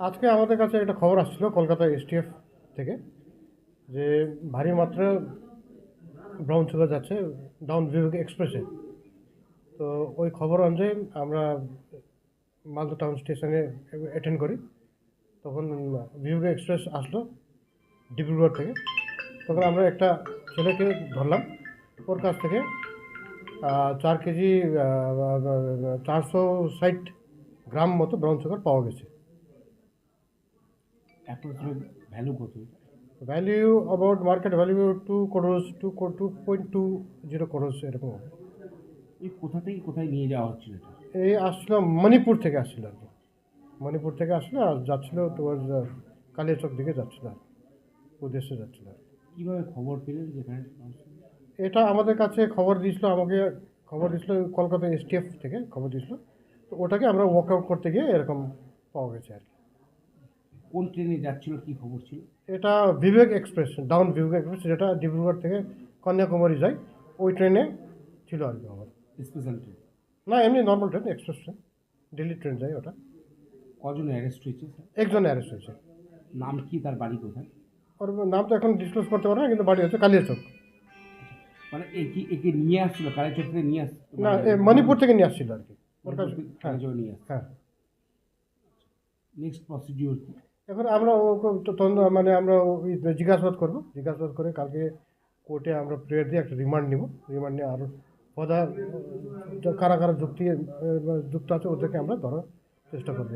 আজকে আমাদের কাছে একটা খবর আসছিল কলকাতা এসটিএফ থেকে যে ভারী মাত্রা ব্রাউন সুগার যাচ্ছে ডাউন বিভাগ এক্সপ্রেসে। তো ওই খবর অনুযায়ী আমরা মালদা টাউন স্টেশনে অ্যাটেন্ড করি। তখন বিভাগ এক্সপ্রেস আসলো ডিব্রুগড় থেকে। তখন আমরা একটা ছেলেকে ধরলাম। ওর কাছ থেকে চার কেজি চারশো ষাট গ্রাম মতো ব্রাউন সুগার পাওয়া গেছে। অ্যাপ্রক্সিমেট ভ্যালু কত? Value about market value two crores two two point two zero crores এরকম হবে। এই কোথা থেকে কোথায় নিয়ে যাওয়া হচ্ছিল এটা? এই আসছিল মণিপুর থেকে আসছিল আর কি। মণিপুর থেকে আসলো আর যাচ্ছিল টুয়ার্ডস কালিয়াচক দিকে যাচ্ছিল আর উদ্দেশ্যে যাচ্ছিল আর কীভাবে খবর পেলেন যেখানে এটা আমাদের কাছে খবর দিয়েছিল আমাকে খবর দিয়েছিল কলকাতা এসটিএফ থেকে খবর দিয়েছিল। তো ওটাকে আমরা ওয়ার্কআউট করতে গিয়ে এরকম পাওয়া গেছে আর কি। কোন ট্রেনে যাচ্ছিল কি খবর ছিল? এটা Vivek express down Vivek express যেটা ডিব্রুগড় থেকে কন্যাকুমারী যায় ওই ট্রেনে ছিল আর কি আমার। Special train? না এমনি normal train express train Delhi train যায় ওটা। কজন অ্যারেস্ট হয়েছে একজন অ্যারেস্ট হয়েছে। নাম কি তার বাড়ি কোথায়? ওর নাম তো এখন ডিসক্লোজ করতে পারব না কিন্তু বাড়ি হচ্ছে কালিয়াচক। মানে একে একে নিয়ে আসছিল কালেচক থেকে নিয়ে আসছিল? না এ মণিপুর থেকে নিয়ে আসছিল আর কি। ওর কাছে হ্যাঁ নিয়ে হ্যাঁ নেক্সট প্রসিডিওর কি? এখন আমরা মানে আমরা জিজ্ঞাসাবাদ করব। জিজ্ঞাসাবাদ করে কালকে কোর্টে আমরা প্রেয়ার দিয়ে একটা রিমান্ড নিব। রিমান্ড নিয়ে আরও পদা কারা কারা যুক্তি যুক্ত আছে, ওদেরকে আমরা ধরার চেষ্টা করব।